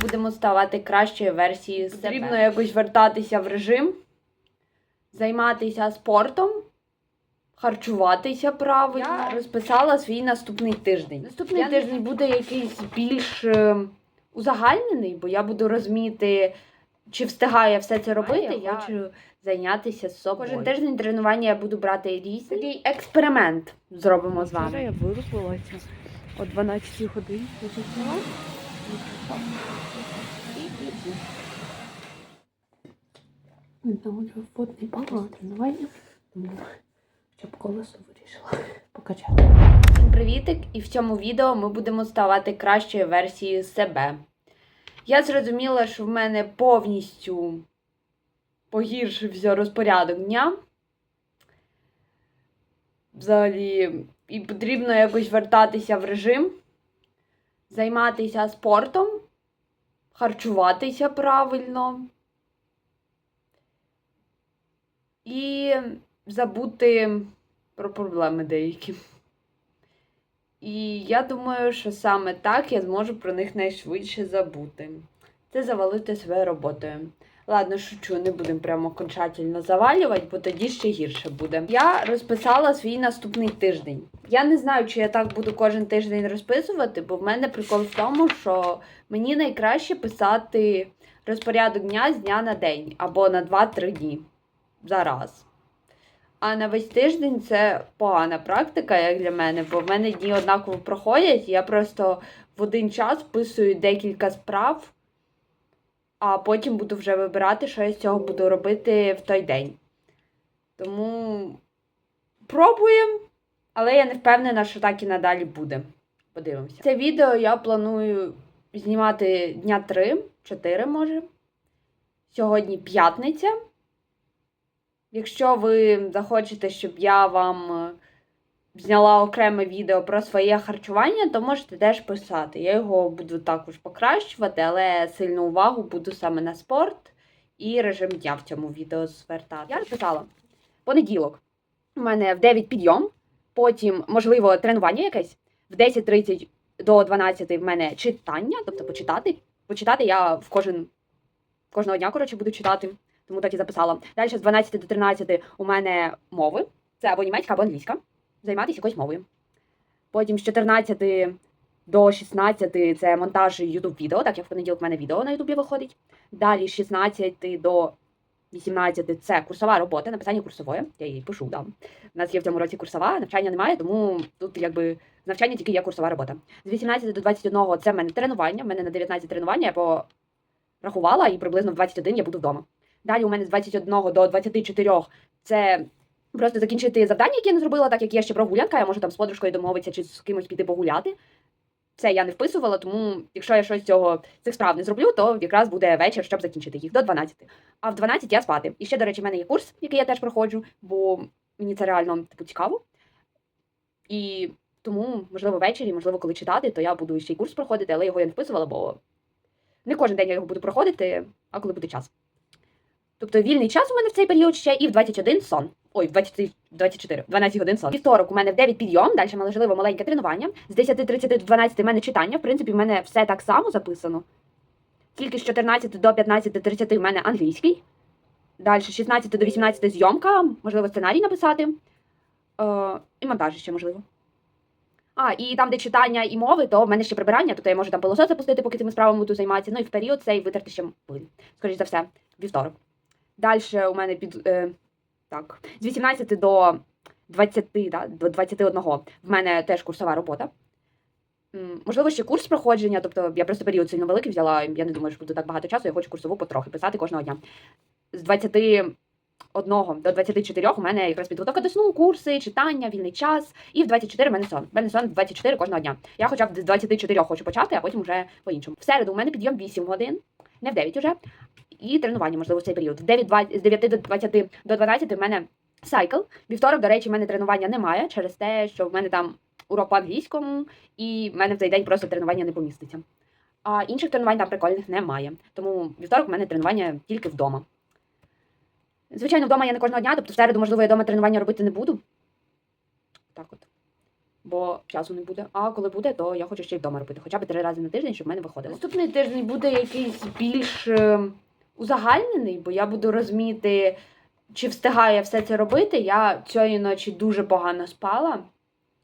Будемо ставати кращою версією себе. Потрібно якось вертатися в режим, займатися спортом, харчуватися правильно. Я розписала свій наступний тиждень. Наступний Я тиждень буде якийсь більш е, узагальнений, бо я буду розуміти, чи встигаю я все це робити. Я хочу зайнятися собою. Кожен тиждень тренування я буду брати різні. Такий експеримент зробимо з вами. я вирубилася о 12 годині. Доволі водний бал на тренування, щоб колесо вирішила покачати. Всім привітик! І в цьому відео ми будемо ставати кращою версією себе. Я зрозуміла, що в мене повністю погіршився розпорядок дня. Взагалі, і потрібно якось вертатися в режим, займатися спортом, харчуватися правильно. І забути про проблеми деякі. І я думаю, що саме так я зможу про них найшвидше забути. Це завалити своєю роботою. Ладно, шучу, не будемо прямо окончательно завалювати, бо тоді ще гірше буде. Я розписала свій наступний тиждень. Я не знаю, чи я так буду кожен тиждень розписувати, бо в мене прикол в тому, що мені найкраще писати розпорядок дня з дня на день або на 2-3 дні зараз. А на весь тиждень це погана практика, як для мене, бо в мене дні однаково проходять. Я просто в один час вписую декілька справ, а потім буду вже вибирати, що я з цього буду робити в той день. Тому пробуємо, але я не впевнена, що так і надалі буде. Подивимося. Це відео я планую знімати дня 3-4, може. Сьогодні п'ятниця. Якщо ви захочете, щоб я вам зняла окреме відео про своє харчування, то можете теж писати. Я його буду також покращувати, але сильну увагу буду саме на спорт і режим дня в цьому відео звертати. Я написала понеділок. У мене в 9 підйом, потім, можливо, тренування якесь, в 10.30 до 12 в мене читання, тобто почитати. Почитати я в кожен кожного дня, коротше, буду читати тому так і записала. Далі з 12 до 13 у мене мови. Це або німецька, або англійська. Займатися якоюсь мовою. Потім з 14 до 16 це монтаж YouTube відео, так як в понеділок в мене відео на Ютубі виходить. Далі з 16 до 18 це курсова робота, написання курсової. Я її пишу, да. У нас є в цьому році курсова, навчання немає, тому тут якби навчання тільки є курсова робота. З 18 до 21 це в мене тренування. В мене на 19 тренування я порахувала і приблизно в 21 я буду вдома. Далі у мене з 21 до 24 це просто закінчити завдання, які я не зробила, так як є ще прогулянка, я можу там з подружкою домовитися чи з кимось піти погуляти. Це я не вписувала, тому якщо я щось цього цих справ не зроблю, то якраз буде вечір, щоб закінчити їх до 12. А в 12 я спати. І ще, до речі, в мене є курс, який я теж проходжу, бо мені це реально типу цікаво. І тому, можливо, ввечері, можливо, коли читати, то я буду ще й курс проходити, але його я не вписувала, бо не кожен день я його буду проходити, а коли буде час. Тобто вільний час у мене в цей період ще і в 21 сон. Ой, в 20, 24, 12 годин сон. Вівторок у мене в 9 підйом, далі можливо маленьке тренування. З 10.30 до 12 в мене читання. В принципі, в мене все так само записано. Тільки з 14 до 15.30 в мене англійський. Далі з 16 до 18 зйомка, можливо, сценарій написати. Е, і монтаж ще можливо. А, і там, де читання і мови, то в мене ще прибирання, тобто я можу там пилосос запустити, поки цими справами буду займатися. Ну і в період цей витерти ще пиль. Скоріше за все, вівторок. Далі у мене під е, так, з 18 до 20, да, до 21 в мене теж курсова робота. Можливо, ще курс проходження, тобто я просто період сильно великий взяла, я не думаю, що буде так багато часу, я хочу курсову потрохи писати кожного дня. З 21 до 24 у мене якраз підготовка до сну, курси, читання, вільний час. І в 24 в мене сон. В мене сон 24 кожного дня. Я хоча б з 24 хочу почати, а потім вже по-іншому. В середу у мене підйом 8 годин, не в 9 уже. І тренування, можливо, в цей період. В 9, з 9 до 20 до 12 в мене сайкл. Вівторок, до речі, в мене тренування немає через те, що в мене там урок по англійському, і в мене в цей день просто тренування не поміститься. А інших тренувань там прикольних немає. Тому вівторок в мене тренування тільки вдома. Звичайно, вдома я не кожного дня, тобто в середу, можливо, я вдома тренування робити не буду. Так от. бо часу не буде. А коли буде, то я хочу ще й вдома робити, хоча б три рази на тиждень, щоб в мене виходило. Наступний тиждень буде якийсь більш е, узагальнений, бо я буду розуміти, чи встигаю я все це робити. Я цієї ночі дуже погано спала.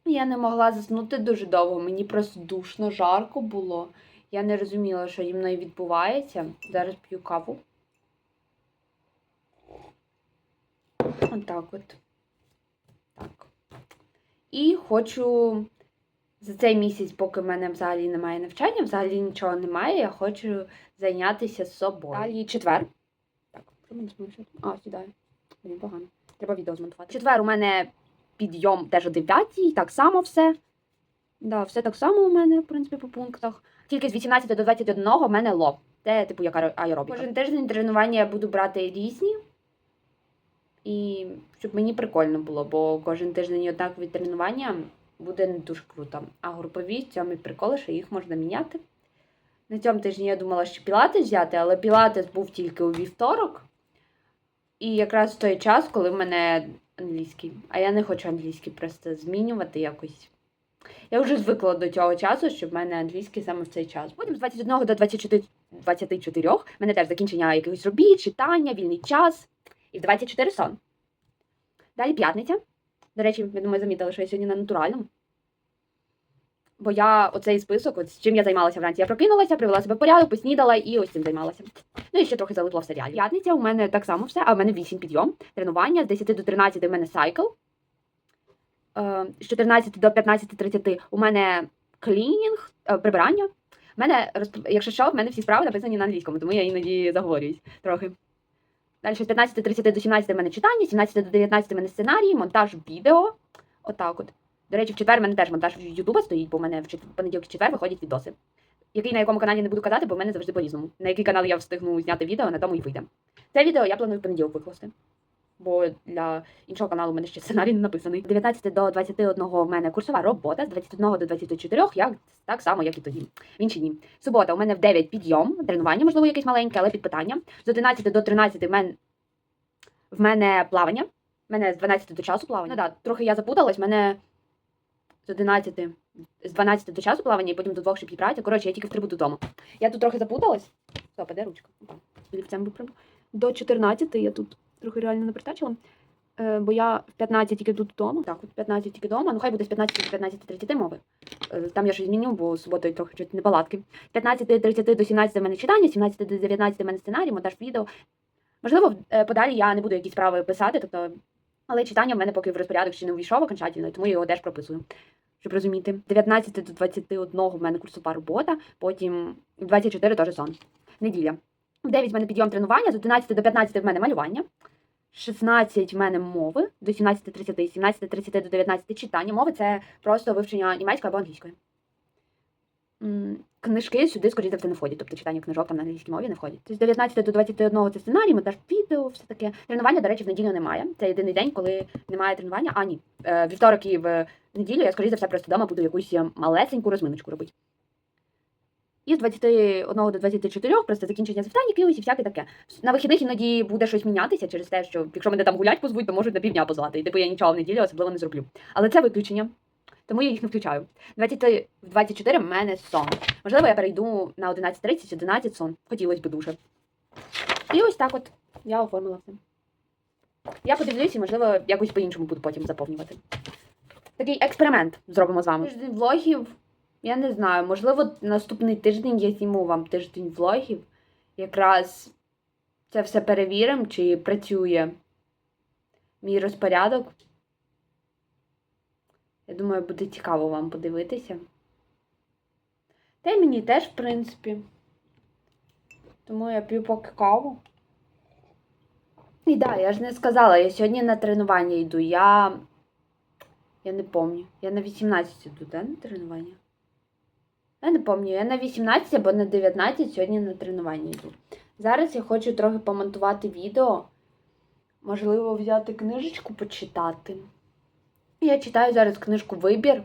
Я не могла заснути дуже довго. Мені просто душно, жарко було. Я не розуміла, що зі мною відбувається. Зараз п'ю каву. Отак от. Так. І хочу за цей місяць, поки в мене взагалі немає навчання, взагалі нічого немає, я хочу зайнятися собою. Далі четвер. Так, що мене змушує? А, сідаю. Погано. Треба відео змонтувати. Четвер у мене підйом теж о 9, так само все. Да, все так само у мене, в принципі, по пунктах. Тільки з 18 до 21 у мене лоб. Це, типу, як аеро- аеробіка. Кожен тиждень тренування я буду брати різні. І щоб мені прикольно було, бо кожен тиждень однакові тренування буде не дуже круто. А групові цьому і приколи, що їх можна міняти. На цьому тижні я думала, що пілатес взяти, але пілатес був тільки у вівторок. І якраз в той час, коли в мене англійський. А я не хочу англійський просто змінювати якось. Я вже звикла до цього часу, що в мене англійський саме в цей час. Потім з 21 до 24, 24 в мене теж закінчення якихось робіт, читання, вільний час. І в 24 сон. Далі п'ятниця. До речі, я думаю, замітили, що я сьогодні на натуральному. Бо я оцей список, от чим я займалася вранці. Я прокинулася, привела себе в порядок, поснідала і ось цим займалася. Ну і ще трохи залипла в серіалі. П'ятниця у мене так само все, а в мене 8 підйом, тренування, з 10 до 13 у мене сайкл. Е, З 14 до 15.30 у мене клінінг, е, прибирання. У мене, якщо що, в мене всі справи написані на англійському, тому я іноді заговорююсь трохи. Далі з 15.30 до 17 в мене читання, 17 до 19 в мене сценарій, монтаж відео. Отак от. До речі, в четвер в мене теж монтаж Ютуба стоїть, бо в мене в понеділок четвер виходять відоси. Який на якому каналі не буду казати, бо в мене завжди по-різному. На який канал я встигну зняти відео, на тому і вийде. Це відео я планую в понеділок викласти. Бо для іншого каналу в мене ще сценарій не написаний. З 19 до 21 в мене курсова робота, з 21 до 24, як так само, як і тоді. В інші дні. Субота у мене в 9 підйом, тренування, можливо, якесь маленьке, але під питання. З 11 до 13 в мене, в мене плавання. В мене з 12 до часу плавання. Ну так, трохи я запуталась, в мене з 11, з 12 до часу плавання, і потім до двох ще праця. Коротше, я тільки в три буду вдома. Я тут трохи запуталась. Стоп, де ручка? Олівцем виправлю. До 14 я тут трохи реально не притачила. Е, бо я в 15 тільки тут вдома. Так, от 15 тільки вдома. Ну хай буде з 15 до 15.30 мови. Е, Там я щось зміню, бо суботою трохи чуть не палатки. З 15.30 до 17 в мене читання, з 17 до 19 в мене сценарій, монтаж відео. Можливо, е, подалі я не буду якісь справи писати, тобто, але читання в мене поки в розпорядок ще не увійшов окончательно, тому я його теж прописую. Щоб розуміти. З 19 до 21 в мене курсова робота, потім в 24 теж сон. Неділя. В 9 в мене підйом тренування, з 11 до 15 в мене малювання. 16 в мене мови, до 17.30, 17.30 до 19 читання. Мови це просто вивчення німецької або англійської. Книжки сюди, скоріше за все, не входять, тобто читання книжок там на англійській мові не входять. Тобто з 19 до 21 це сценарій, монтаж відео, все таке. Тренування, до речі, в неділю немає. Це єдиний день, коли немає тренування. А, ні. Е, Вівторок і в неділю я, скоріше за все, просто вдома буду якусь е, малесеньку розминочку робити. І з 21 до 24 просто закінчення завдань, якихось і всяке таке. На вихідних іноді буде щось мінятися через те, що якщо мене там гулять позвуть, то можуть на півдня позвати. І типу я нічого в неділю особливо не зроблю. Але це виключення. Тому я їх не включаю. 20, в 24 в мене сон. Можливо, я перейду на 11.30, 11 сон. Хотілося б дуже. І ось так от я оформила все. Я подивлюсь і, можливо, якось по-іншому буду потім заповнювати. Такий експеримент зробимо з вами. Влогів. Я не знаю, можливо, наступний тиждень я зніму вам тиждень влогів. Якраз це все перевіримо, чи працює мій розпорядок. Я думаю, буде цікаво вам подивитися. Та й мені теж, в принципі. Тому я п'ю поки каву. І да, я ж не сказала, я сьогодні на тренування йду. Я. Я не пам'ятаю. Я на 18 йду, да, на тренування? Я не пам'ятаю, я на 18 або на 19 сьогодні на тренування йду. Зараз я хочу трохи помонтувати відео. Можливо, взяти книжечку почитати. Я читаю зараз книжку Вибір.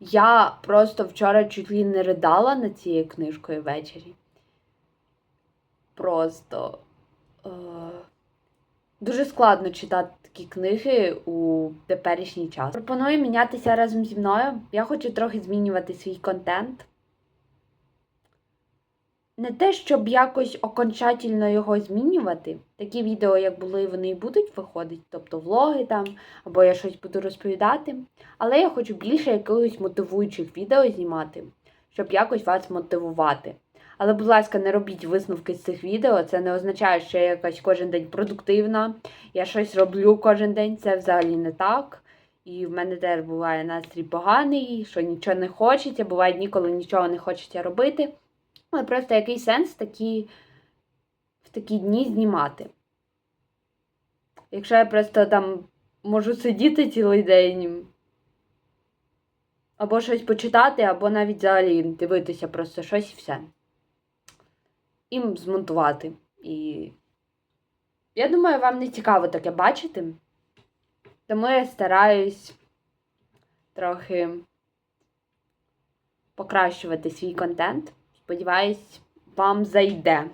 Я просто вчора чуть ли не ридала над цією книжкою ввечері. Просто. Е... Дуже складно читати такі книги у теперішній час. Пропоную мінятися разом зі мною. Я хочу трохи змінювати свій контент. Не те, щоб якось окончательно його змінювати. Такі відео, як були, вони і будуть виходити, тобто влоги там, або я щось буду розповідати. Але я хочу більше якихось мотивуючих відео знімати, щоб якось вас мотивувати. Але, будь ласка, не робіть висновки з цих відео. Це не означає, що я якась кожен день продуктивна, я щось роблю кожен день. Це взагалі не так. І в мене теж буває настрій поганий, що нічого не хочеться, буває дні, коли нічого не хочеться робити. Але просто який сенс такі, в такі дні знімати. Якщо я просто там можу сидіти цілий день, або щось почитати, або навіть взагалі дивитися просто щось і все. І змонтувати. І я думаю, вам не цікаво таке бачити. Тому я стараюсь трохи покращувати свій контент. Сподіваюсь, вам зайде.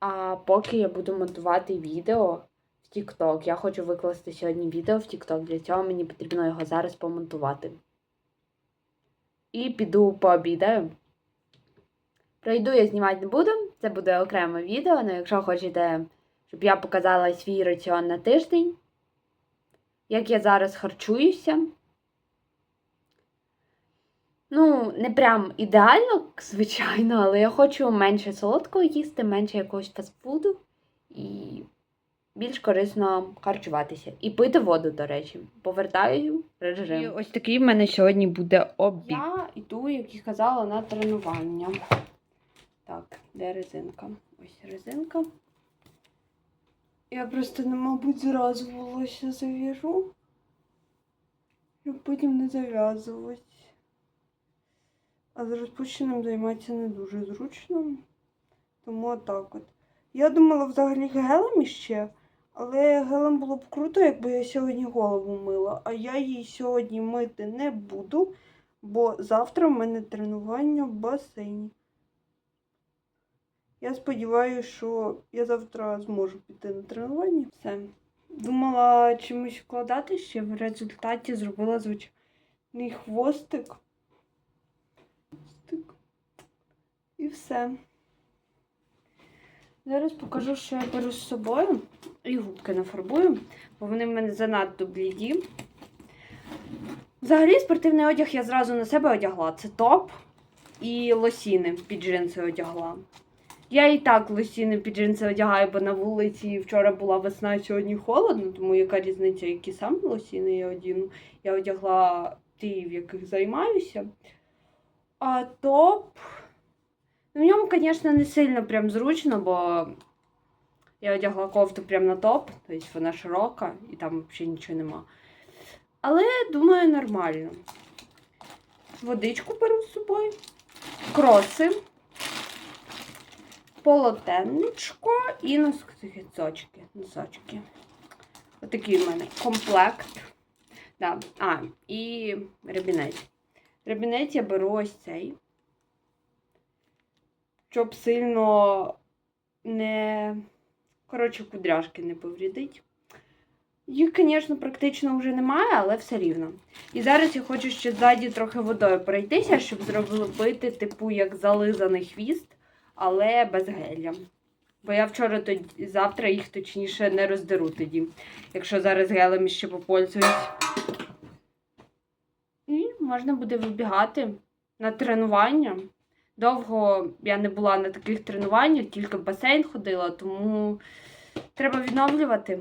А поки я буду монтувати відео в TikTok, я хочу викласти сьогодні відео в TikTok. Для цього мені потрібно його зараз помонтувати. І піду пообідаю. Пройду я знімати не буду, це буде окреме відео, але якщо хочете, щоб я показала свій раціон на тиждень, як я зараз харчуюся. Ну, не прям ідеально, звичайно, але я хочу менше солодкого їсти, менше якогось фастфуду і більш корисно харчуватися. І пити воду, до речі. Повертаю режим. І ось такий в мене сьогодні буде обід. Я йду, як і казала, на тренування. Так, де резинка? Ось резинка. Я просто, не, мабуть, зразу волосся зав'яжу, щоб потім не зав'язувалось. А з розпущеним займатися не дуже зручно. Тому отак от. Я думала взагалі гелем іще, але гелем було б круто, якби я сьогодні голову мила. А я її сьогодні мити не буду, бо завтра в мене тренування в басейні. Я сподіваюся, що я завтра зможу піти на тренування. Все. Думала чимось вкладати ще, в результаті зробила звичайний хвостик. І все. Зараз покажу, що я беру з собою. І губки нафарбую, бо вони в мене занадто бліді. Взагалі, спортивний одяг я зразу на себе одягла. Це топ і лосіни під джинси одягла. Я і так лосіни під джинси одягаю, бо на вулиці вчора була весна, сьогодні холодно, тому яка різниця, які саме лосіни я одіну. Я одягла ті, в яких займаюся. А топ. В ньому, звісно, не сильно прям зручно, бо я одягла кофту прямо на топ, тобто вона широка і там взагалі нічого нема. Але думаю, нормально. Водичку беру з собою, кроси, полотенечко і носочки. носочки. Отакий в мене комплект. Да. А, і ребінець. Ребінець я беру ось цей. Щоб сильно не, коротше, кудряшки не поврідить. Їх, звісно, практично вже немає, але все рівно. І зараз я хочу ще ззаді трохи водою пройтися, щоб зробити, типу, як зализаний хвіст, але без гелля. Бо я вчора тоді, завтра їх точніше не роздеру тоді, якщо зараз гелем ще попользуюсь. І можна буде вибігати на тренування. Довго я не була на таких тренуваннях, тільки в басейн ходила, тому треба відновлювати.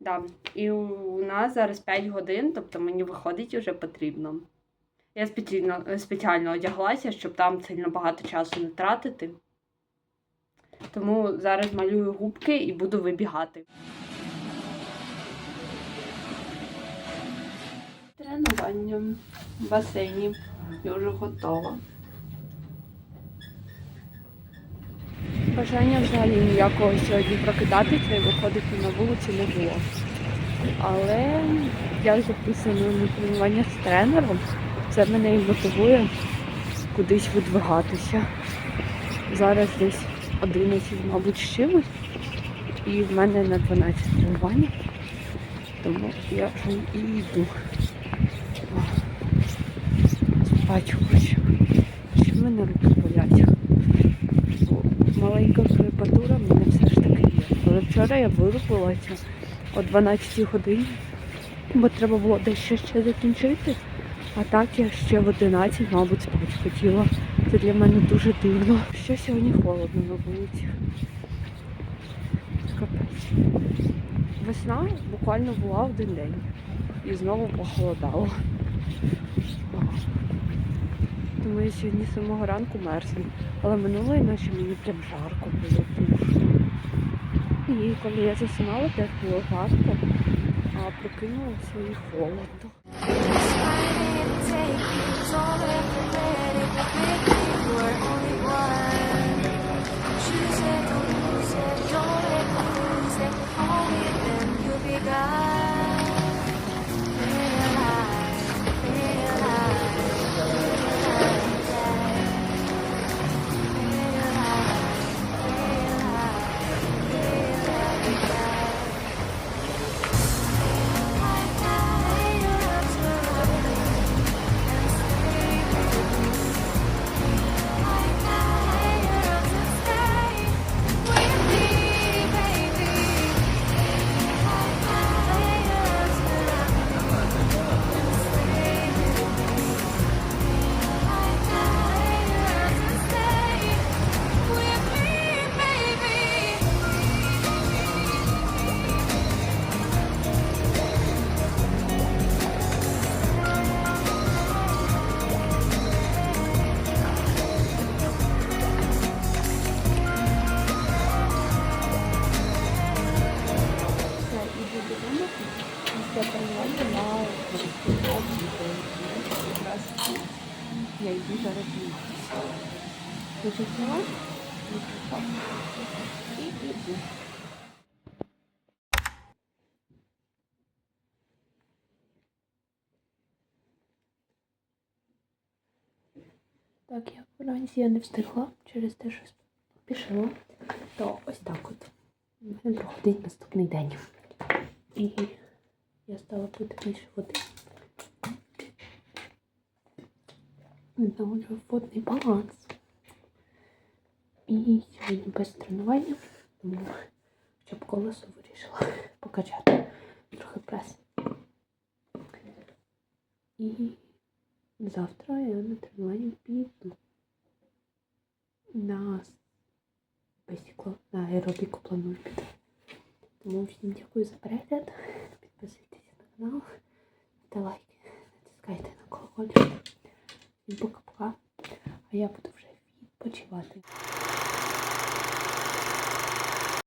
Да. І у нас зараз 5 годин, тобто мені виходить вже потрібно. Я спеціально, спеціально одяглася, щоб там сильно багато часу не тратити. Тому зараз малюю губки і буду вибігати. Тренування в басейні. Я вже готова. Бажання взагалі ніякого сьогодні прокидатися і виходити на вулицю не було. Але я записана на тренування з тренером. Це мене і мотивує кудись видвигатися. Зараз десь 11, мабуть, з чимось. І в мене на 12 тренування. Тому я вже і йду. О, Спати хочу. В мене руки болять. Маленька крепатура в мене все ж таки є. Але вчора я вирубилася о 12 годині, бо треба було дещо ще закінчити. А так я ще в 11, мабуть, спати хотіла. Це для мене дуже дивно. Що сьогодні холодно на вулиці. Капець. Весна буквально була один день. І знову похолодало. Тому я сьогодні самого ранку мерзну. Але минулої ночі мені прям жарко було. І коли я засинала, теж було жарко, а прокинулася і холодно. Все, я йду зараз зніматися. Дуже взяла і йду. Так, я вранці я не встигла через те, що пішла. То ось так от. Мене проходить наступний день. І я стала пити більше води. Відновлюю водний баланс. І сьогодні без тренування, тому щоб колесо вирішила покачати трохи прес. І завтра я на тренування піду на бесікло, на аеробіку планую піти. Тому всім дякую за перегляд. Підписуйтесь на канал, ставте лайки, натискайте на колокольчик. Пока-пока. А я буду вже відпочивати.